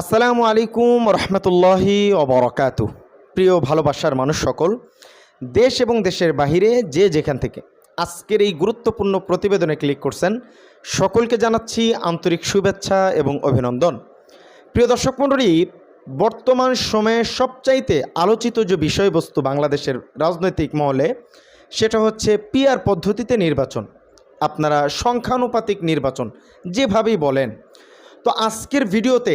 আসসালামু আলাইকুম রহমতুল্লাহি অবরকাতু প্রিয় ভালোবাসার মানুষ সকল, দেশ এবং দেশের বাহিরে যে যেখান থেকে আজকের এই গুরুত্বপূর্ণ প্রতিবেদনে ক্লিক করছেন, সকলকে জানাচ্ছি আন্তরিক শুভেচ্ছা এবং অভিনন্দন। প্রিয় দর্শক মণ্ডলী, বর্তমান সময়ে সবচাইতে আলোচিত যে বিষয়বস্তু বাংলাদেশের রাজনৈতিক মহলে, সেটা হচ্ছে পিআর পদ্ধতিতে নির্বাচন। আপনারা সংখ্যানুপাতিক নির্বাচন যেভাবেই বলেন। তো আজকের ভিডিওতে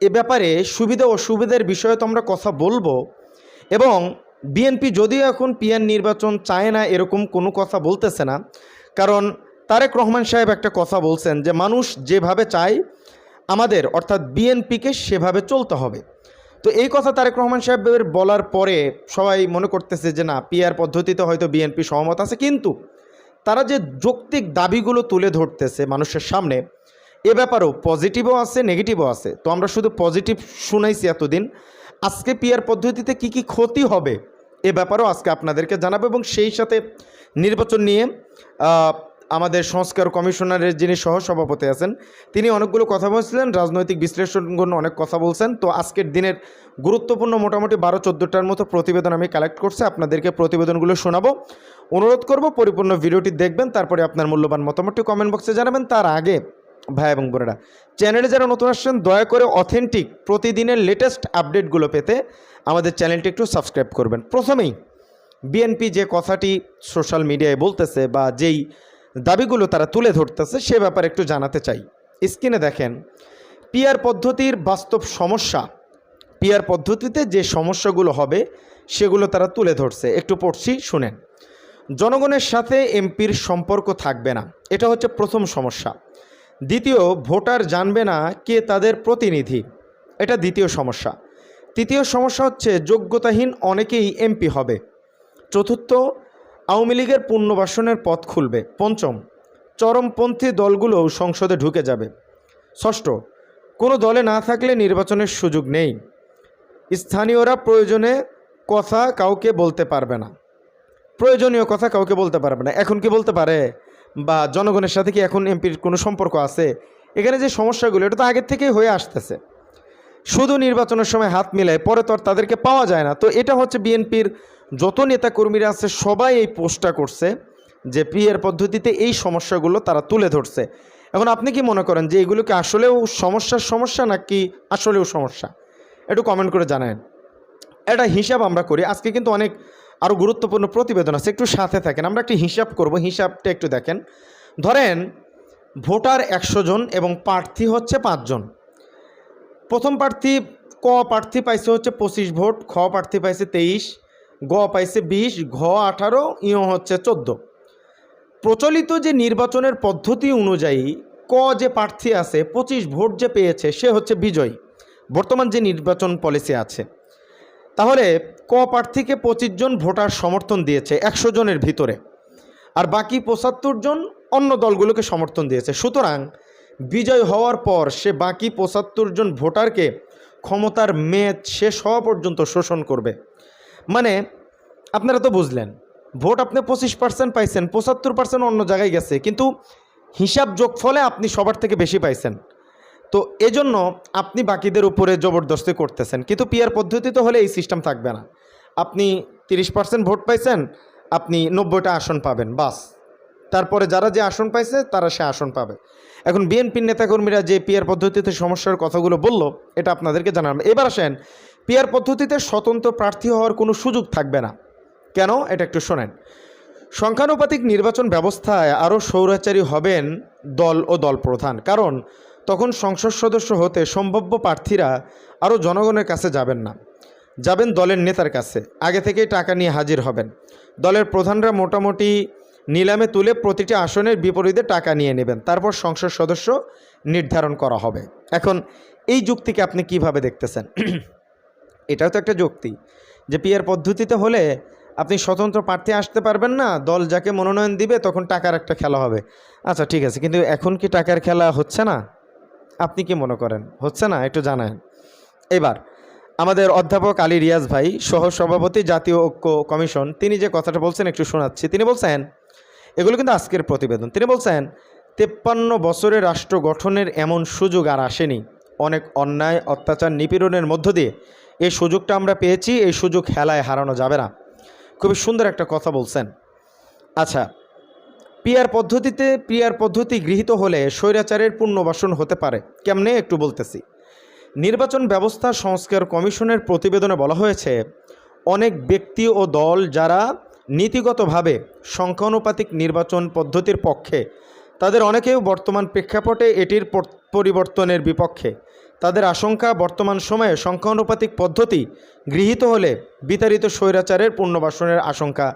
এ ব্যাপারে সুবিধা অসুবিধার বিষয়ে তো আমরা কথা বলব। এবং বিএনপি যদিও এখন পিয়ার নির্বাচন চায় না, এরকম কোনো কথা বলতেছে না। কারণ তারেক রহমান সাহেব একটা কথা বলছেন যে, মানুষ যেভাবে চায়, আমাদের অর্থাৎ বিএনপিকে সেভাবে চলতে হবে। তো এই কথা তারেক রহমান সাহেবের বলার পরে সবাই মনে করতেছে যে, না পিয়ার পদ্ধতিতে হয়তো বিএনপি সহমত আছে। কিন্তু তারা যে যৌক্তিক দাবিগুলো তুলে ধরতেছে মানুষের সামনে এ ব্যাপারেও পজিটিভও আছে নেগেটিভও আছে। তো আমরা শুধু পজিটিভ শুনাইছি এতদিন। আজকে পিয়ার পদ্ধতিতে কি কি ক্ষতি হবে এ ব্যাপারেও আজকে আপনাদেরকে জানাব এবং সেই সাথে নির্বাচন নিয়ে আমাদের সংস্কার কমিশনারের যিনি সহসভাপতি আছেন, তিনি অনেকগুলো কথা বলছিলেন, রাজনৈতিক বিশ্লেষণ অনেক কথা বলছেন। তো আজকের দিনের গুরুত্বপূর্ণ মোটামুটি বারো, চোদ্দোটার মতো প্রতিবেদন আমি কালেক্ট করছি, আপনাদেরকে প্রতিবেদনগুলো শোনাবো। অনুরোধ করব, পরিপূর্ণ ভিডিওটি দেখবেন, তারপরে আপনার মূল্যবান মতামতটি কমেন্ট বক্সে জানাবেন। তার আগে ভাই এবং বোনেরা, চ্যানেলে যারা নতুন আসছেন, দয়া করে অথেন্টিক প্রতিদিনের লেটেস্ট আপডেটগুলো পেতে আমাদের চ্যানেলটি একটু সাবস্ক্রাইব করবেন। প্রথমেই বিএনপি যে কথাটি সোশ্যাল মিডিয়ায় বলতেছে বা যেই দাবিগুলো তারা তুলে ধরতেছে, সে ব্যাপারে একটু জানাতে চাই। স্ক্রিনে দেখেন পিয়ার পদ্ধতির বাস্তব সমস্যা। পিয়ার পদ্ধতিতে যে সমস্যাগুলো হবে, সেগুলো তারা তুলে ধরছে। একটু পড়ছি, শুনেন। জনগণের সাথে এমপির সম্পর্ক থাকবে না। এটা হচ্ছে প্রথম সমস্যা। দ্বিতীয়, ভোটার জানবে না কে তাদের প্রতিনিধি। এটা দ্বিতীয় সমস্যা। তৃতীয় সমস্যা হচ্ছে যোগ্যতাহীন অনেকেই এমপি হবে। চতুর্থ, আওয়ামী লীগের পুনর্বাসনের পথ খুলবে। পঞ্চম, চরমপন্থী দলগুলো সংসদে ঢুকে যাবে। ষষ্ঠ, কোনো দলে না থাকলে নির্বাচনের সুযোগ নেই। স্থানীয়রা প্রয়োজনে কথা কাউকে বলতে পারবে না। প্রয়োজনীয় কথা কাউকে বলতে পারবে না। এখন কি বলতে পারে? বা জনগণের সাথে কি এখন এমপির কোনো সম্পর্ক আছে? এখানে যে সমস্যাগুলো, এটা তো আগের থেকেই হয়ে আসতেছে। শুধু নির্বাচনের সময় হাত মিলায়, পরে তো আর তাদেরকে পাওয়া যায় না। তো এটা হচ্ছে বিএনপির যত নেতাকর্মীরা আছে, সবাই এই পোস্টটা করছে যে পিএর পদ্ধতিতে এই সমস্যাগুলো তারা তুলে ধরছে। এখন আপনি কি মনে করেন যে এগুলো কি আসলেও সমস্যার সমস্যা নাকি আসলেও সমস্যা? একটু কমেন্ট করে জানান এটা হিসাব আমরা করি, আজকে কিন্তু অনেক আরও গুরুত্বপূর্ণ প্রতিবেদন আছে, একটু সাথে থাকেন। আমরা একটি হিসাব করব, হিসাবটা একটু দেখেন। ধরেন, ভোটার একশো জন এবং প্রার্থী হচ্ছে পাঁচজন প্রথম প্রার্থী ক প্রার্থী পাইছে হচ্ছে পঁচিশ ভোট, খ প্রার্থী পাইছে তেইশ, গ পাইছে বিশ, ঘ আঠারো ইও হচ্ছে চোদ্দ। প্রচলিত যে নির্বাচনের পদ্ধতি অনুযায়ী ক যে প্রার্থী আছে, পঁচিশ ভোট যে পেয়েছে, সে হচ্ছে বিজয়ী। বর্তমান যে নির্বাচন পলিসি আছে। তাহলে ক প্রার্থীকে পঁচিশ জন ভোটার সমর্থন দিয়েছে একশো জনের ভিতরে। আর বাকি পঁচাত্তর জন অন্য দলগুলোকে সমর্থন দিয়েছে। সুতরাং বিজয় হওয়ার পর সে বাকি পঁচাত্তর জন ভোটারকে ক্ষমতার মেয়াদ শেষ হওয়া পর্যন্ত শোষণ করবে। মানে আপনারা তো বুঝলেন, ভোট আপনি পঁচিশ পার্সেন্ট পাইছেন, পঁচাত্তর পার্সেন্ট অন্য জায়গায় গেছে, কিন্তু হিসাব যোগ ফলে আপনি সবার থেকে বেশি পাইছেন। তো এজন্য আপনি বাকিদের উপরে জবরদস্তি করতেছেন। কিন্তু পিয়ার পদ্ধতি তো হলে এই সিস্টেম থাকবে না। আপনি তিরিশ পার্সেন্ট ভোট পাইছেন, আপনি নব্বইটা আসন পাবেন, বাস। তারপরে যারা যে আসন পাইছে, তারা সে আসন পাবে। এখন বিএনপির নেতাকর্মীরা যে পিয়ার পদ্ধতিতে সমস্যার কথাগুলো বলল, এটা আপনাদেরকে জানালাম। এবার আসেন পিয়ার পদ্ধতিতে স্বতন্ত্র প্রার্থী হওয়ার কোনো সুযোগ থাকবে না। কেন? এটা একটু শোনেন। সংখ্যানুপাতিক নির্বাচন ব্যবস্থায় আরও সৌরাচারী হবেন দল ও দল প্রধান কারণ তখন সংসদ সদস্য হতে সম্ভাব্য প্রার্থীরা আরও জনগণের কাছে যাবেন না। যাবেন দলের নেতার কাছে। আগে থেকেই টাকা নিয়ে হাজির হবেন। দলের প্রধানরা মোটামুটি নিলামে তুলে প্রতিটি আসনের বিপরীতে টাকা নিয়ে নেবেন। তারপর সংসদ সদস্য নির্ধারণ করা হবে। এখন এই যুক্তিকে আপনি কীভাবে দেখতেছেন? এটাও তো একটা যুক্তি যে পিয়ার পদ্ধতিতে হলে আপনি স্বতন্ত্র প্রার্থী আসতে পারবেন না, দল যাকে মনোনয়ন দিবে তখন টাকার একটা খেলা হবে। আচ্ছা ঠিক আছে। কিন্তু এখন কি টাকার খেলা হচ্ছে না? আপনি কি মনে করেন? হচ্ছে না? একটু জানান। এবার, আমাদের অধ্যাপক আলী রিয়াজ ভাই সহ সভাপতি জাতীয় ঐক্য কমিশন, তিনি যে কথাটা বলছেন, একটু শোনাচ্ছি। তিনি বলছেন, এগুলো কিন্তু আজকের প্রতিবেদন। তিনি বলছেন, তেপ্পান্ন বছরে রাষ্ট্র গঠনের এমন সুযোগ আর আসেনি। অনেক অন্যায়, অত্যাচার, নিপীড়নের মধ্য দিয়ে এই সুযোগটা আমরা পেয়েছি, এই সুযোগ হেলায় হারানো যাবে না। খুবই সুন্দর একটা কথা বলছেন। আচ্ছা পিয়ার পদ্ধতিতে পিয়ার পদ্ধতি গৃহীত হলে স্বৈরাচারের পুনর্বাসন হতে পারে। কেমনে? একটু বলতেছি। নির্বাচন ব্যবস্থা সংস্কার কমিশনের প্রতিবেদনে বলা হয়েছে, অনেক ব্যক্তি ও দল যারা নীতিগতভাবে সংখ্যানুপাতিক নির্বাচন পদ্ধতির পক্ষে, তাদের অনেকেও বর্তমান প্রেক্ষাপটে এটির পরিবর্তনের বিপক্ষে। তাদের আশঙ্কা, বর্তমান সময়ে সংখ্যানুপাতিক পদ্ধতি গৃহীত হলে বিতাড়িত স্বৈরাচারের পুনর্বাসনের আশঙ্কা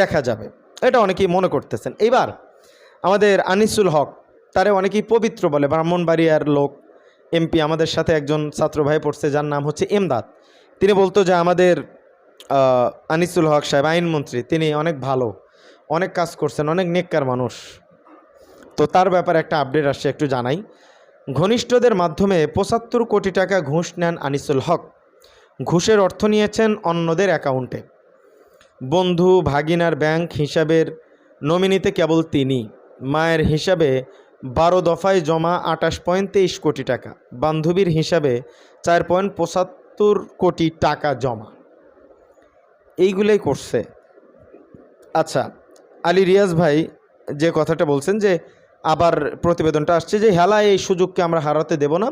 দেখা যাবে। এটা অনেকেই মনে করতেছেন। এইবার আমাদের আনিসুল হক, তারে অনেকেই পবিত্র বলে, ব্রাহ্মণবাড়িয়ার লোক, এমপি, আমাদের সাথে একজন ছাত্র ভাই পড়ছে, যার নাম হচ্ছে এমদাদ তিনি বলতো যে আমাদের আনিসুল হক সাহেব, আইনমন্ত্রী, তিনি অনেক ভালো, অনেক কাজ করছেন, অনেক নেককার মানুষ। তো তার ব্যাপারে একটা আপডেট আসছে, একটু জানাই। ঘনিষ্ঠদের মাধ্যমে পঁচাত্তর কোটি টাকা ঘুষ নেন আনিসুল হক। ঘুষের অর্থ নিয়েছেন অন্যদের অ্যাকাউন্টে। বন্ধু ভাগিনার ব্যাংক হিসাবের নমিনিতে কেবল তিনি। মায়ের হিসাবে বারো দফায় জমা আটাশ পয়েন্ট তেইশ কোটি টাকা। বান্ধবীর হিসাবে চার পয়েন্ট পঁচাত্তর কোটি টাকা জমা। এইগুলোই করছে। আচ্ছা আলী রিয়াজ ভাই যে কথাটা বলছেন যে, আবার প্রতিবেদনটা আসছে যে, হেলা, এই সুযোগকে আমরা হারাতে দেব না।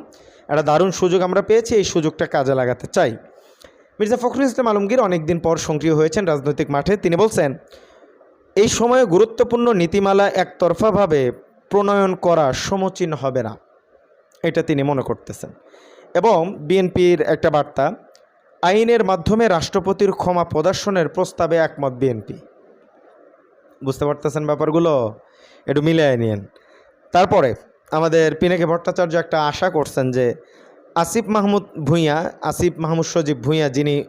একটা দারুণ সুযোগ আমরা পেয়েছি, এই সুযোগটা কাজে লাগাতে চাই। মির্জা ফখরুল ইসলাম আলমগীর অনেকদিন পর সক্রিয় হয়েছেন রাজনৈতিক মাঠে। তিনি বলছেন, এই সময়ে গুরুত্বপূর্ণ নীতিমালা একতরফাভাবে প্রণয়ন করা সমীচীন হবে না। এটা তিনি মনে করতেছেন। এবং বিএনপির একটা বার্তা, আইনের মাধ্যমে রাষ্ট্রপতির ক্ষমা প্রদর্শনের প্রস্তাবে একমত বিএনপি। বুঝতে পারতেছেন ব্যাপারগুলো? একটু মিলিয়ে নিন তারপরে আমাদের পিনাকি ভট্টাচার্য একটা আশা করছেন যে আসিফ মাহমুদ ভূঁইয়া, আসিফ মাহমুদ সজীব ভূঁইয়া যিনি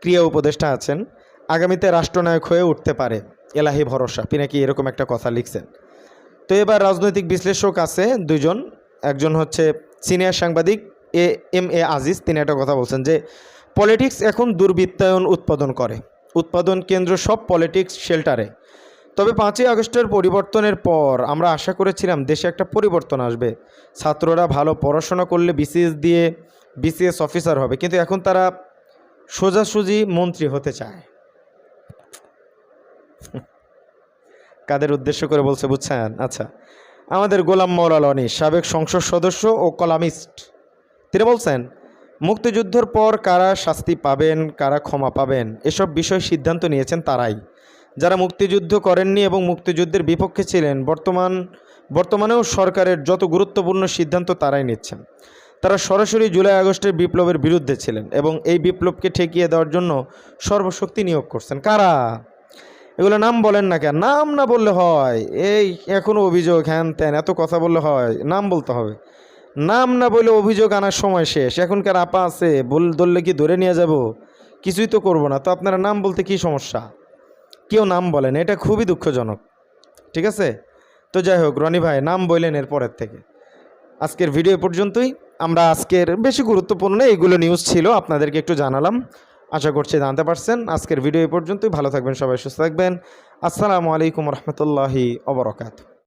ক্রিয়া উপদেষ্টা আছেন, আগামীতে রাষ্ট্রনায়ক হয়ে উঠতে পারে। এলাহি ভরসা, পিনাকি এরকম একটা কথা লিখছেন। তো এবার রাজনৈতিক বিশ্লেষক আছে দুজন একজন হচ্ছে সিনিয়র সাংবাদিক এ এম এ আজিজ, তিনি একটা কথা বলছেন যে, পলিটিক্স এখন দুর্বৃত্তায়ন উৎপাদন করে। উৎপাদন কেন্দ্র সব পলিটিক্স শেল্টারে। তবে পাঁচই আগস্টের পরিবর্তনের পর আমরা আশা করেছিলাম দেশে একটা পরিবর্তন আসবে। ছাত্ররা ভালো পড়াশোনা করলে বিসিএস দিয়ে বিসিএস অফিসার হবে। কিন্তু এখন তারা সোজাসুজি মন্ত্রী হতে চায়। কাদের উদ্দেশ্য করে বলছে বুঝছেন? আচ্ছা আমাদের গোলাম মৌলাল অনি সাবেক সংসদ সদস্য ও কলামিস্ট। তিনি বলছেন, মুক্তিযুদ্ধের পর কারা শাস্তি পাবেন, কারা ক্ষমা পাবেন, এসব বিষয় সিদ্ধান্ত নিয়েছেন তারাই। যারা মুক্তিযুদ্ধ করেননি এবং মুক্তিযুদ্ধের বিপক্ষে ছিলেন, বর্তমান, বর্তমানেও সরকারের যত গুরুত্বপূর্ণ সিদ্ধান্ত তারাই নিচ্ছেন। তারা সরাসরি জুলাই আগস্টের বিপ্লবের বিরুদ্ধে ছিলেন এবং এই বিপ্লবকে ঠেকিয়ে দেওয়ার জন্য সর্বশক্তি নিয়োগ করছেন। কারা? এগুলো নাম বলেন না কেন? নাম না বললে হয়। এই এখনও অভিযোগ, হ্যান ত্যান, এত কথা বললে হয়। নাম বলতে হবে। নাম না বলে অভিযোগ আনার সময় শেষ। এখনকার আপা আছে বল ধরলে কি ধরে নিয়ে যাব? কিছুই তো করব না। তো আপনারা নাম বলতে কি সমস্যা? কেউ নাম বলেন এটা খুবই দুঃখজনক। ঠিক আছে? তো যাই হোক, রনি ভাই, নাম বললেন এর পরের থেকে। আজকের ভিডিও পর্যন্তই। আমরা আজকের বেশি গুরুত্বপূর্ণ এইগুলো নিউজ ছিল, আপনাদেরকে একটু জানালাম। আশা করছি জানতে পারছেন। আজকের ভিডিও পর্যন্তই। ভালো থাকবেন, সবাই সুস্থ থাকবেন। আসসালামু আলাইকুম রহমতুল্লাহি অবরকাত